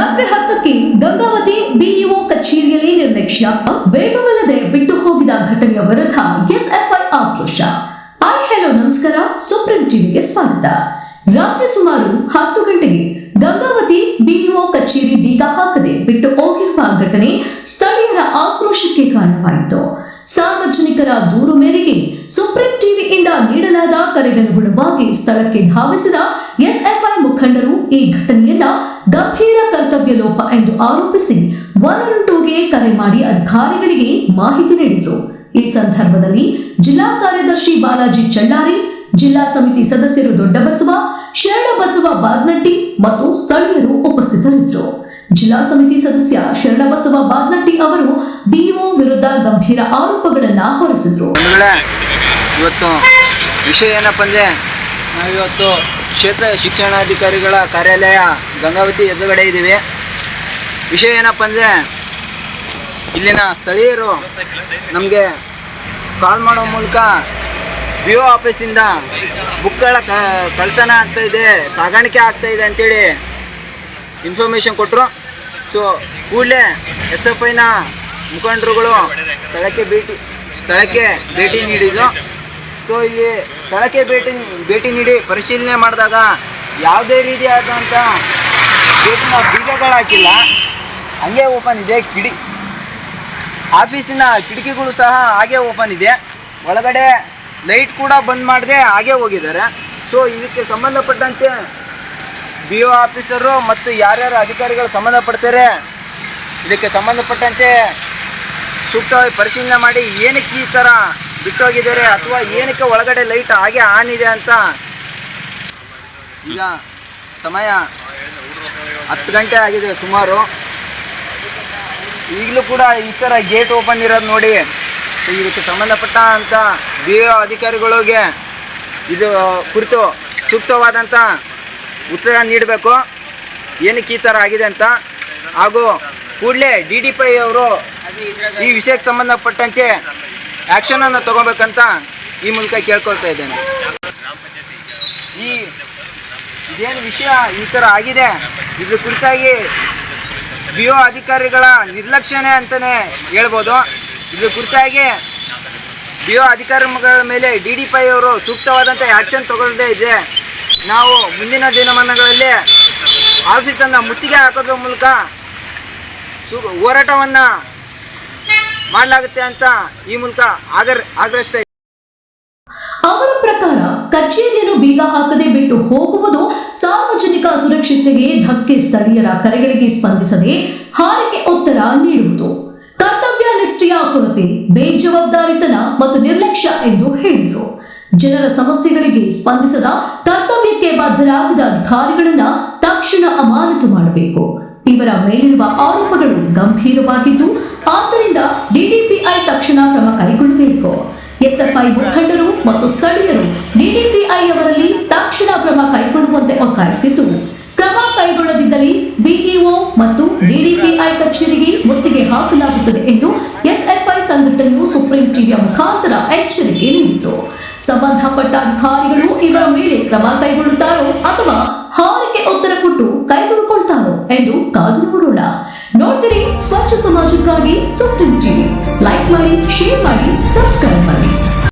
ರಾತ್ರಿ ಹತ್ತಕ್ಕೆ ಗಂಗಾವತಿ ಬಿಇಒ ಕಚೇರಿಯಲ್ಲಿ ನಿರ್ಲಕ್ಷ್ಯ ಬೇಗವಲ್ಲದೆ ಬಿಟ್ಟು ಹೋಗಿದ ಘಟನೆಯ ವಿರುದ್ಧ ಎಸ್ಎಫ್ಐ ಆಕ್ರೋಶ. ಐ ಹೆಲೋ, ನಮಸ್ಕಾರ. ಸುಪ್ರೀಂ ಟಿವಿಗೆ ಸ್ವಾಗತ. ರಾತ್ರಿ ಸುಮಾರು ಹತ್ತು ಗಂಟೆಗೆ ಗಂಗಾವತಿ ಬಿಇಒ ಕಚೇರಿ ಬೀಗ ಹಾಕದೆ ಬಿಟ್ಟು ಹೋಗಿರುವ ಘಟನೆ ಸ್ಥಳೀಯರ ಆಕ್ರೋಶಕ್ಕೆ ಕಾರಣವಾಯಿತು. ಸಾರ್ವಜನಿಕರ ದೂರು ಮೇರೆಗೆ ಸುಪ್ರೀಂ ಟಿವಿಯಿಂದ ನೀಡಲಾದ ಕರೆಗನುಗುಣವಾಗಿ ಸ್ಥಳಕ್ಕೆ ಧಾವಿಸಿದ ಎಸ್ಎಫ್ಐ ಮುಖಂಡರು ಈ ಘಟನೆಯನ್ನ ಗಂಭೀರ ಕರ್ತವ್ಯ ಲೋಪ ಎಂದು ಆರೋಪಿಸಿ ಒನ್ ಒನ್ ಟೂಗೆ ಕರೆ ಮಾಡಿ ಅಧಿಕಾರಿಗಳಿಗೆ ಮಾಹಿತಿ ನೀಡಿದರು. ಈ ಸಂದರ್ಭದಲ್ಲಿ ಜಿಲ್ಲಾ ಕಾರ್ಯದರ್ಶಿ ಬಾಲಾಜಿ ಚಳ್ಳಾರಿ, ಜಿಲ್ಲಾ ಸಮಿತಿ ಸದಸ್ಯರು ದೊಡ್ಡಬಸವ, ಶರಣಬಸವ ಬಾದ್ನಟ್ಟಿ ಮತ್ತು ಸ್ಥಳೀಯರು ಉಪಸ್ಥಿತರಿದ್ದರು. ಜಿಲ್ಲಾ ಸಮಿತಿ ಸದಸ್ಯ ಶರಣಬಸವ ಬಾದ್ನಟ್ಟಿ ಅವರು ವಿರುದ್ಧ ಗಂಭೀರ ಆರೋಪಗಳನ್ನ ಹೊರಿಸಿದ್ರು. ಇವತ್ತು ವಿಷಯ ಏನಪ್ಪ ಅಂದ್ರೆ, ನಾವಿವತ್ತು ಕ್ಷೇತ್ರ ಶಿಕ್ಷಣಾಧಿಕಾರಿಗಳ ಕಾರ್ಯಾಲಯ ಗಂಗಾವತಿ ಎದುರುಗಡೆ ಇದ್ದೀವಿ. ವಿಷಯ ಏನಪ್ಪ ಅಂದರೆ, ಇಲ್ಲಿನ ಸ್ಥಳೀಯರು ನಮಗೆ ಕಾಲ್ ಮಾಡೋ ಮೂಲಕ ಬಿ ಒ ಆಫೀಸಿಂದ ಬುಕ್ಗಳ ಕಳ್ತನ ಆಗ್ತಾ ಇದೆ, ಸಾಗಾಣಿಕೆ ಆಗ್ತಾ ಇದೆ ಅಂತೇಳಿ ಇನ್ಫಾರ್ಮೇಷನ್ ಕೊಟ್ಟರು ಸೊ ಕೂಡಲೇ ಎಸ್ ಎಫ್ ಐನ ಮುಖಂಡರುಗಳು ಸ್ಥಳಕ್ಕೆ ಭೇಟಿ ಸ್ಥಳಕ್ಕೆ ಭೇಟಿ ನೀಡಿದ್ದು. ಸೊ ಇಲ್ಲಿ ಸ್ಥಳಕ್ಕೆ ಭೇಟಿ ಭೇಟಿ ನೀಡಿ ಪರಿಶೀಲನೆ ಮಾಡಿದಾಗ ಯಾವುದೇ ರೀತಿಯಾದಂಥ ಗೇಟಿನ ಬೀಗಗಳು ಹಾಕಿಲ್ಲ ಹಂಗೆ ಓಪನ್ ಇದೆ. ಕಿಡಿ, ಆಫೀಸಿನ ಕಿಟಕಿಗಳು ಸಹ ಹಾಗೆ ಓಪನ್ ಇದೆ. ಒಳಗಡೆ ಲೈಟ್ ಕೂಡ ಬಂದ್ ಮಾಡದೆ ಹಾಗೆ ಹೋಗಿದ್ದಾರೆ. ಸೊ ಇದಕ್ಕೆ ಸಂಬಂಧಪಟ್ಟಂತೆ ಬಿ ಒ ಆಫೀಸರು ಮತ್ತು ಯಾರ್ಯಾರು ಅಧಿಕಾರಿಗಳು ಸಂಬಂಧಪಡ್ತಾರೆ, ಇದಕ್ಕೆ ಸಂಬಂಧಪಟ್ಟಂತೆ ಸೂಕ್ತವಾಗಿ ಪರಿಶೀಲನೆ ಮಾಡಿ ಏನಕ್ಕೆ ಈ ಥರ ಬಿಟ್ಟೋಗಿದ್ದಾರೆ ಅಥವಾ ಏನಕ್ಕೆ ಒಳಗಡೆ ಲೈಟ್ ಹಾಗೆ ಆನ್ ಇದೆ ಅಂತ. ಈಗ ಸಮಯ ಹತ್ತು ಗಂಟೆ ಆಗಿದೆ ಸುಮಾರು. ಈಗಲೂ ಕೂಡ ಈ ಥರ ಗೇಟ್ ಓಪನ್ ಇರೋದು ನೋಡಿ. ಸೊ ಇದಕ್ಕೆ ಸಂಬಂಧಪಟ್ಟ ಅಂತ ಬಿ ಒ ಅಧಿಕಾರಿಗಳಿಗೆ ಇದು ಕುರಿತು ಸೂಕ್ತವಾದಂಥ ಉತ್ತರ ನೀಡಬೇಕು. ಏನಕ್ಕೆ ಈ ಥರ ಆಗಿದೆ ಅಂತ. ಹಾಗೂ ಕೂಡಲೇ ಡಿ ಡಿ ಪೈ ಅವರು ಈ ವಿಷಯಕ್ಕೆ ಸಂಬಂಧಪಟ್ಟಂತೆ ಆ್ಯಕ್ಷನನ್ನು ತಗೋಬೇಕಂತ ಈ ಮೂಲಕ ಕೇಳ್ಕೊಳ್ತಾ ಇದ್ದೇನೆ. ಈ ಇದೇನು ವಿಷಯ ಈ ಥರ ಆಗಿದೆ? ಇದ್ರ ಕುರಿತಾಗಿ ಬಿ ಒ ಅಧಿಕಾರಿಗಳ ನಿರ್ಲಕ್ಷ್ಯನೇ ಅಂತಲೇ ಹೇಳ್ಬೋದು. ಇದ್ರ ಕುರಿತಾಗಿ ಬಿ ಒ ಅಧಿಕಾರಿಗಳ ಮೇಲೆ ಡಿ ಡಿ ಪೈ ಅವರು ಸೂಕ್ತವಾದಂಥ ಆ್ಯಕ್ಷನ್ ತಗೊಳ್ಳದೇ ಇದೆ. ನಾವು ಮುಂದಿನ ದಿನಮಾನಗಳಲ್ಲಿ ಆಫೀಸನ್ನು ಮುತ್ತಿಗೆ ಹಾಕೋದ್ರ ಮೂಲಕ ಸು ಹೋರಾಟವನ್ನು ಮಾಡಲಾಗುತ್ತೆ ಅಂತ ಈ ಮೂಲಕ ಆಗರ್, ಆಗ್ರಹಿಸ್ತಾ ಅವರ ಪ್ರಕಾರ ಕಚೇರಿಯನ್ನು ಬೀಗ ಹಾಕದೆ ಬಿಟ್ಟು ಹೋಗುವುದು ಸಾರ್ವಜನಿಕ ಸುರಕ್ಷತೆಗೆ ಧಕ್ಕೆ ಸ್ಥಳೀಯರ ಕರೆಗಳಿಗೆ ಸ್ಪಂದಿಸದೆ ಹಾರಿಕೆ ಉತ್ತರ ನೀಡುವುದು. ಕರ್ತವ್ಯ ನಿಷ್ಠೆಯ ಕೊರತೆ, ಬೇಜವಾಬ್ದಾರಿತನ ಮತ್ತು ನಿರ್ಲಕ್ಷ್ಯ ಎಂದು ಹೇಳಿದರು. ಜನರ ಸಮಸ್ಯೆಗಳಿಗೆ ಸ್ಪಂದಿಸದ ಕರ್ತವ್ಯಕ್ಕೆ ಬದ್ಧರಾಗದ ಅಧಿಕಾರಿಗಳನ್ನ ತಕ್ಷಣ ಅಮಾನತು ಮಾಡಬೇಕು. ಇವರ ಮೇಲಿರುವ ಆರೋಪಗಳು ಗಂಭೀರವಾಗಿದ್ದು, ಆದ್ದರಿಂದ ಡಿಡಿಪಿಐ ತಕ್ಷಣ ಕ್ರಮ ಕೈಗೊಳ್ಳಬೇಕು. ಎಸ್ಎಫ್ಐ ಮುಖಂಡರು ಮತ್ತು ಸ್ಥಳೀಯರು ಡಿಡಿಪಿಐ ಅವರಲ್ಲಿ ತಕ್ಷಣ ಕ್ರಮ ಕೈಗೊಳ್ಳುವಂತೆ ಒತ್ತಾಯಿಸಿದ್ದು, ಕ್ರಮ ಕೈಗೊಳ್ಳದಿದ್ದಲ್ಲಿ ಬಿಇಒ ಮತ್ತು ಡಿಡಿಪಿಐ ಕಚೇರಿಗೆ ಮುತ್ತಿಗೆ ಹಾಕಲಾಗುತ್ತದೆ ಎಂದು ಎಸ್ಎಫ್ಐ ಸಂಘಟನೆಯು ಸುಪ್ರೀಂ ಟಿವಿಯ ಮುಖಾಂತರ ಎಚ್ಚರಿಕೆ ನೀಡಿತು. ಸಂಬಂಧಪಟ್ಟ ಅಧಿಕಾರಿಗಳು ಇವರ ಮೇಲೆ ಕ್ರಮ ಕೈಗೊಳ್ಳುತ್ತಾರೋ ಅಥವಾ ಹಾರಿಕೆ ಉತ್ತರ ಕೊಟ್ಟು ಕೈಗೊಳ್ಳುತ್ತಾರೋ ಎಂದು ಕಾದು ನೋಡೋಣ. ನೋಡ್ತೀರಿ ಸ್ವಚ್ಛ ಸಮಾಜಕ್ಕಾಗಿ ಸುಪ್ರೀಂ ಟಿವಿ. ಲೈಕ್ ಮಾಡಿ, ಶೇರ್ ಮಾಡಿ, ಸಬ್ಸ್ಕ್ರೈಬ್ ಮಾಡಿ.